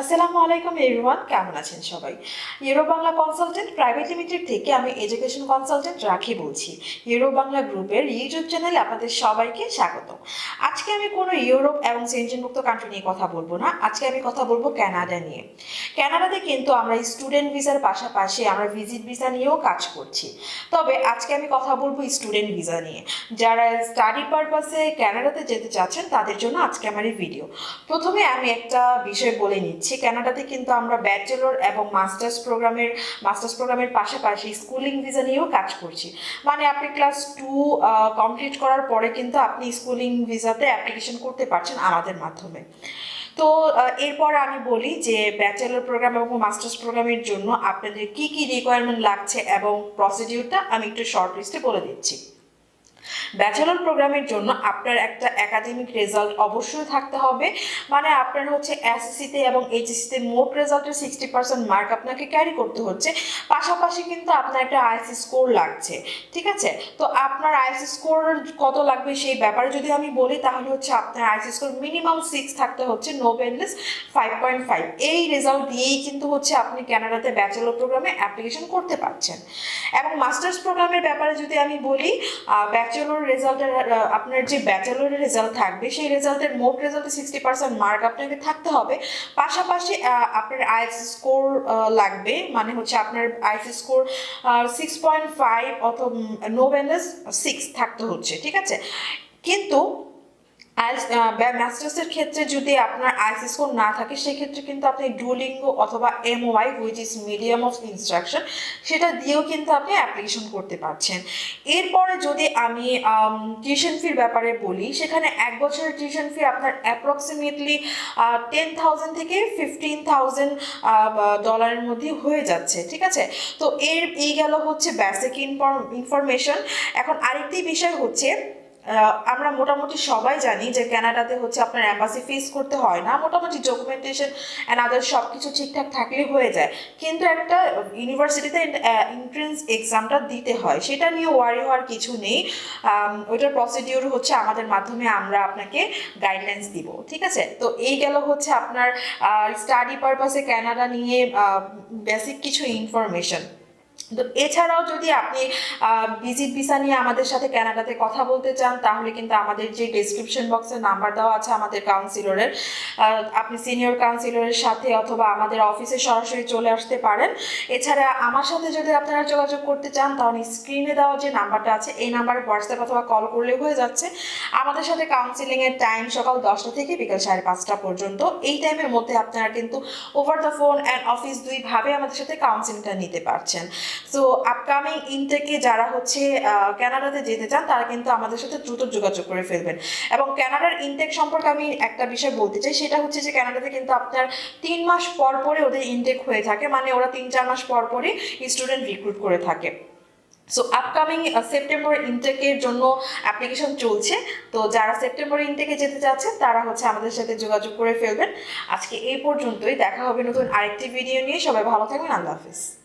আসসালামু আলাইকুম এভরিওয়ান, কেমন আছেন সবাই? Euro Bangla consultant private limited থেকে আমি এডুকেশন কনসালটেন্ট রাখি বলছি। ইউরো বাংলা গ্রুপের ইউটিউব চ্যানেলে আপনাদের সবাইকে স্বাগত। আজকে আমি কোনো ইউরোপ এবং সেনজেনমুক্ত কান্ট্রি নিয়ে কথা বলব না। আজকে আমি কথা বলব কানাডা নিয়ে। কানাডাতে কিন্তু আমরা স্টুডেন্ট ভিসার পাশাপাশি আমরা ভিজিট ভিসা নিয়েও কাজ করছি। তবে আজকে আমি কথা বলব স্টুডেন্ট ভিসা নিয়ে। যারা স্টাডি পারপাসে কানাডাতে যেতে চাচ্ছেন, তাদের জন্য আজকে আমার এই ভিডিও প্রথমে আমি একটা বিষয় বলে নিচ্ছি। কানাডাতে কিন্তু আমরা ব্যাচেলর এবং মাস্টার্স প্রোগ্রামের মাস্টার্স প্রোগ্রামের পাশাপাশি স্কুলিং ভিসা নিয়েও কাজ করছি। মানে আপনি ক্লাস টু কমপ্লিট করার পরে কিন্তু আপনি স্কুলিং ভিসাতে অ্যাপ্লিকেশন করতে পারছেন আমাদের মাধ্যমে। তো এরপর আমি বলি যে ব্যাচেলর প্রোগ্রাম এবং মাস্টার্স প্রোগ্রামের জন্য আপনাদের কি কি রিকোয়ারমেন্ট লাগছে এবং প্রসিডিউরটা আমি একটু শর্ট লিস্টে বলে দিচ্ছি। ব্যাচেলর প্রোগ্রামের জন্য আপনার একটা একাডেমিক রেজাল্ট অবশ্যই থাকতে হবে। মানে আপনার হচ্ছে এসএসসিতে এবং এইচএসসিতে মোট রেজাল্টের সিক্সটি পার্সেন্ট মার্ক আপনাকে ক্যারি করতে হচ্ছে। পাশাপাশি কিন্তু আপনার একটা আইসি স্কোর লাগছে, ঠিক আছে? তো আপনার আইসি স্কোর কত লাগবে সেই ব্যাপারে যদি আমি বলি, তাহলে হচ্ছে আপনার আইসি স্কোর মিনিমাম সিক্স থাকতে হচ্ছে no band less five point five এই রেজাল্ট দিয়েই কিন্তু হচ্ছে আপনি ক্যানাডাতে ব্যাচেলর প্রোগ্রামে অ্যাপ্লিকেশন করতে পারছেন। এবং মাস্টার্স প্রোগ্রামের ব্যাপারে যদি আমি বলি ব্যাচেলর রেজাল্টের আপনার যে ব্যাচেলরের রেজাল্ট থাকবে, সেই রেজাল্টের মোট রেজাল্টে সিক্সটি পার্সেন্ট মার্ক আপনাকে থাকতে হবে। পাশাপাশি আপনার আইএস স্কোর লাগবে মানে হচ্ছে আপনার আইএস স্কোর সিক্স পয়েন্ট ফাইভ অথবা নো ব্যালেন্স সিক্স থাকতে হচ্ছে, ঠিক আছে? কিন্তু মাস্টার্সের ক্ষেত্রে যদি আপনার আইসি স্কোর না থাকে, সেক্ষেত্রে কিন্তু আপনি ডুলিঙ্গো অথবা MOI which is medium of instruction সেটা দিয়েও কিন্তু আপনি অ্যাপ্লিকেশন করতে পারছেন। এরপরে যদি আমি টিউশন ফির ব্যাপারে বলি, সেখানে এক বছরের টিউশন ফি আপনার অ্যাপ্রক্সিমেটলি টেন থাউজেন্ড থেকে ফিফটিন থাউজেন্ড ডলারের মধ্যে হয়ে যাচ্ছে, ঠিক আছে? তো এর, এই গেল হচ্ছে বেসিক ইনফরমেশন এখন আরেকটি বিষয় হচ্ছে আমরা মোটামুটি সবাই জানি যে কানাডাতে হচ্ছে আপনার অ্যাম্বাসি ফেস করতে হয় না, মোটামুটি ডকুমেন্টেশন অ্যান্ড আদার সব কিছু ঠিকঠাক থাকলে হয়ে যায়। কিন্তু একটা ইউনিভার্সিটিতে এন্ট্রেন্স এক্সামটা দিতে হয়, সেটা নিয়ে ওয়ারি হওয়ার কিছু নেই। ওইটার প্রসিডিউর হচ্ছে আমাদের মাধ্যমে আমরা আপনাকে গাইডলাইন্স দিব, ঠিক আছে? তো এই গেল হচ্ছে আপনার স্টাডি পারপাসে কানাডা নিয়ে বেসিক কিছু ইনফরমেশন তো এছাড়াও যদি আপনি ভিজিট ভিসা নিয়ে আমাদের সাথে ক্যানাডাতে কথা বলতে চান, তাহলে কিন্তু আমাদের যে ডিসক্রিপশন বক্সে নাম্বার দেওয়া আছে আমাদের কাউন্সিলরের আপনি সিনিয়র কাউন্সিলরের সাথে অথবা আমাদের অফিসে সরাসরি চলে আসতে পারেন। এছাড়া আমার সাথে যদি আপনারা যোগাযোগ করতে চান, তাহলে স্ক্রিনে দেওয়া যে নাম্বারটা আছে, এই নাম্বারে হোয়াটসঅ্যাপ অথবা কল করলে হয়ে যাচ্ছে। আমাদের সাথে কাউন্সিলিংয়ের টাইম সকাল দশটা থেকে বিকাল সাড়ে পাঁচটা পর্যন্ত। এই টাইমের মধ্যে আপনারা কিন্তু over the phone and office দুইভাবে আমাদের সাথে কাউন্সিলিংটা নিতে পারছেন। সো আপকামিং ইনটেকে যারা হচ্ছে আহ, কানাডাতে যেতে চান তারা কিন্তু আমাদের সাথে দ্রুত যোগাযোগ করে ফেলবেন। এবং ক্যানাডার ইনটেক সম্পর্কে আমি একটা বিষয় বলতে চাই সেটা হচ্ছে যে ক্যানাডাতে কিন্তু আপনার তিন মাস পর পরে ওদের ইনটেক হয়ে থাকে মানে ওরা তিন চার মাস পর পরই স্টুডেন্ট রিক্রুট করে থাকে। সো আপকামিং সেপ্টেম্বর ইনটেকের জন্য অ্যাপ্লিকেশন চলছে। তো যারা সেপ্টেম্বর ইনটেকে যেতে চাচ্ছেন তারা হচ্ছে আমাদের সাথে যোগাযোগ করে ফেলবেন। আজকে এই পর্যন্তই দেখা হবে নতুন আরেকটি ভিডিও নিয়ে। সবাই ভালো থাকবেন আল্লাহ হাফিজ।